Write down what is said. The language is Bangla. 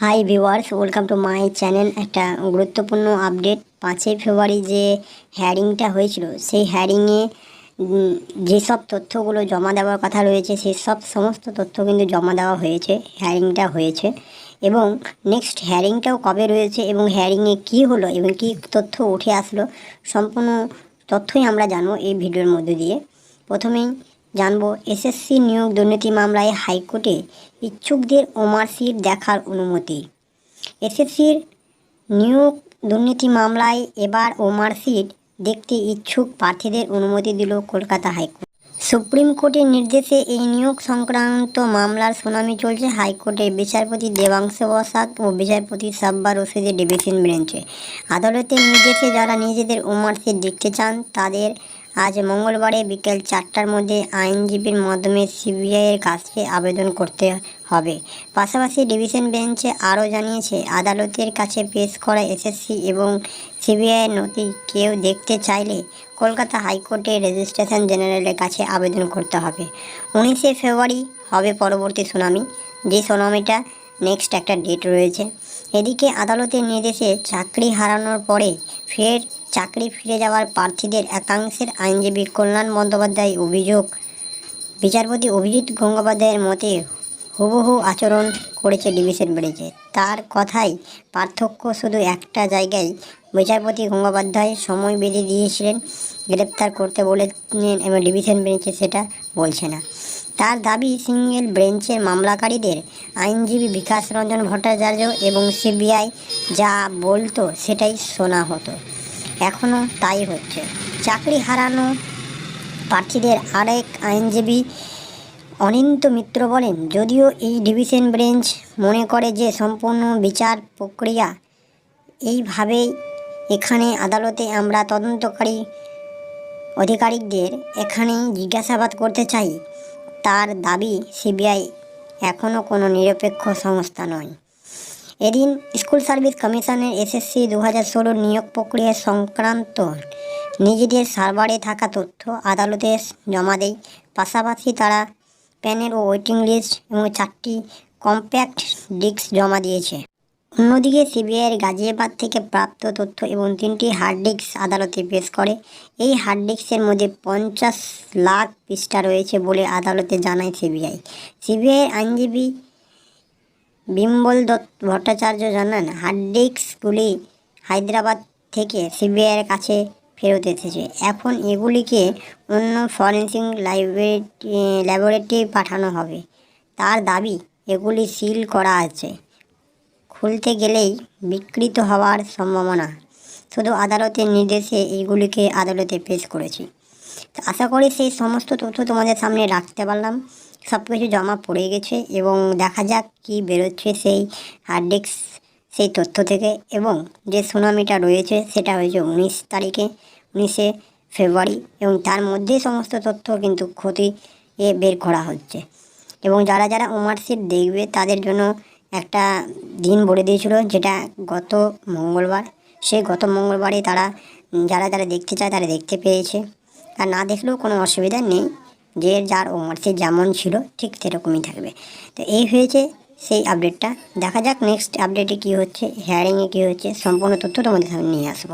Hi viewers welcome to my channel একটা গুরুত্বপূর্ণ আপডেট পাঁচই ফেব্রুয়ারি যে হ্যারিংটা হয়েছিল, সেই হ্যারিংয়ে যেসব তথ্যগুলো জমা দেওয়ার কথা রয়েছে, সেই সব সমস্ত তথ্য কিন্তু জমা দেওয়া হয়েছে হ্যারিংটা হয়েছে। এবং নেক্সট হ্যারিংটাও কবে রয়েছে এবং হ্যারিংয়ে কী হলো এবং কী তথ্য উঠে আসলো, সম্পূর্ণ তথ্যই আমরা জানব এই ভিডিওর মধ্যে দিয়ে। প্রথমেই জানব, এসএসসি নিয়োগ দুর্নীতি মামলায় হাইকোর্টে ইচ্ছুকদের ওমারসিট দেখার অনুমতি। এসএসসির নিয়োগ দুর্নীতি মামলায় এবার ওমারসিট দেখতে ইচ্ছুক প্রার্থীদের অনুমতি দিল কলকাতা হাইকোর্ট। সুপ্রিম কোর্টের নির্দেশে এই নিয়োগ সংক্রান্ত মামলার শুনানি চলছে হাইকোর্টের বিচারপতি দেবাংশ বসাক ও বিচারপতি সাব্বার রশিদের ডিভিশন বেঞ্চে। আদালতের নির্দেশে যারা নিজেদের ওমারসিট দেখতে চান, তাদের আজ মঙ্গলবারে বিকেল চারটার মধ্যে আইনজীবীর মাধ্যমে সিবিআইয়ের কাছে আবেদন করতে হবে। পাশাপাশি ডিভিশন বেঞ্চে আরও জানিয়েছে, আদালতের কাছে পেশ করা এসএসসি এবং সিবিআইয়ের নথি কেউ দেখতে চাইলে কলকাতা হাইকোর্টের রেজিস্ট্রেশন জেনারেলের কাছে আবেদন করতে হবে। উনিশে ফেব্রুয়ারি হবে পরবর্তী শুনানি। যে শুনানিটা নেক্সট একটা ডেট রয়েছে। এদিকে আদালতের নির্দেশে চাকরি হারানোর পরে ফের চাকরি ফিরে যাওয়ার প্রার্থীদের একাংশের আইনজীবী কল্যাণ বন্দ্যোপাধ্যায় অভিযোগ। বিচারপতি অভিজিৎ গঙ্গোপাধ্যায়ের মতে, হুবহু আচরণ করেছে ডিভিশন বেড়েছে তার কথাই পার্থক্য শুধু একটা জায়গায়। বিচারপতি গঙ্গোপাধ্যায় সময় বেঁধে দিয়েছিলেন গ্রেপ্তার করতে বলেছিলেন এবং ডিভিশন বেঞ্চে সেটা বলছে না। তার দাবি, সিঙ্গেল বেঞ্চের মামলাকারীদের আইনজীবী বিকাশ রঞ্জন ভট্টাচার্য এবং সিবিআই যা বলতো সেটাই শোনা হতো। এখনও তাই হচ্ছে। চাকরি হারানো প্রার্থীদের আরেক আইনজীবী অনিন্ত মিত্র বলেন, যদিও এই ডিভিশন বেঞ্চ মনে করে যে সম্পূর্ণ বিচার প্রক্রিয়া, এইভাবেই এখানে আদালতে আমরা তদন্তকারী আধিকারিকদের এখানেই জিজ্ঞাসাবাদ করতে চাই। তার দাবি সিবিআই এখনও কোনো নিরপেক্ষ সংস্থা নয়। এদিন স্কুল সার্ভিস কমিশনের এসএসসি দু হাজার ষোলোর নিয়োগ প্রক্রিয়া সংক্রান্ত নিজেদের সার্ভারে থাকা তথ্য আদালতে জমা দেয়। পাশাপাশি তারা প্যানেল ও ওয়েটিং লিস্ট এবং চারটি কম্প্যাক্ট ডিস্ক জমা দিয়েছে। অন্যদিকে সিবিআইয়ের গাজিয়াবাদ থেকে প্রাপ্ত তথ্য এবং তিনটি হার্ড ডিস্ক আদালতে পেশ করে। এই হার্ড ডিস্কের মধ্যে পঞ্চাশ লাখ পৃষ্ঠা রয়েছে বলে আদালতে জানায় সিবিআই। সিবিআইয়ের আইনজীবী বিম্বল দত্ত ভট্টাচার্য জানান, হার্ড ডিস্কগুলি হায়দ্রাবাদ থেকে সিবিআইয়ের কাছে ফেরত এসেছে। এখন এগুলিকে অন্য ফরেন্সিক লাইব্রেরি, ল্যাবরেটরি পাঠানো হবে। তার দাবি, এগুলি সিল করা আছে। খুলতে গেলেই বিকৃত হওয়ার সম্ভাবনা। শুধু আদালতের নির্দেশে এইগুলিকে আদালতে পেশ করেছি। আশা করি সেই সমস্ত তথ্য তোমাদের সামনে রাখতে পারলাম। সব কিছু জমা পড়ে গেছে এবং দেখা যাক কি বেরোচ্ছে সেই হার্ড ডিস্ক সেই তথ্য থেকে এবং যে সুনামিটা রয়েছে সেটা হয়েছে উনিশ তারিখে, উনিশে ফেব্রুয়ারি এবং তার মধ্যে সমস্ত তথ্য কিন্তু ক্ষতি এ বের করা হচ্ছে। এবং যারা যারা ওমারশিট দেখবে তাদের জন্য একটা দিন বলে দিয়েছিল যেটা গত মঙ্গলবার। সেই গত মঙ্গলবারে তারা, যারা যারা দেখতে চায় তারা দেখতে পেয়েছে। আর না দেখলেও কোনো অসুবিধা নেই। যে যার ওমারশিট যেমন ছিল, ঠিক সেরকমই থাকবে। তো এই হয়েছে সেই আপডেটটা দেখা যাক নেক্সট আপডেটে কী হচ্ছে হেয়ারিংয়ে কী হচ্ছে, সম্পূর্ণ তথ্য তোমাদের সামনে নিয়ে আসব।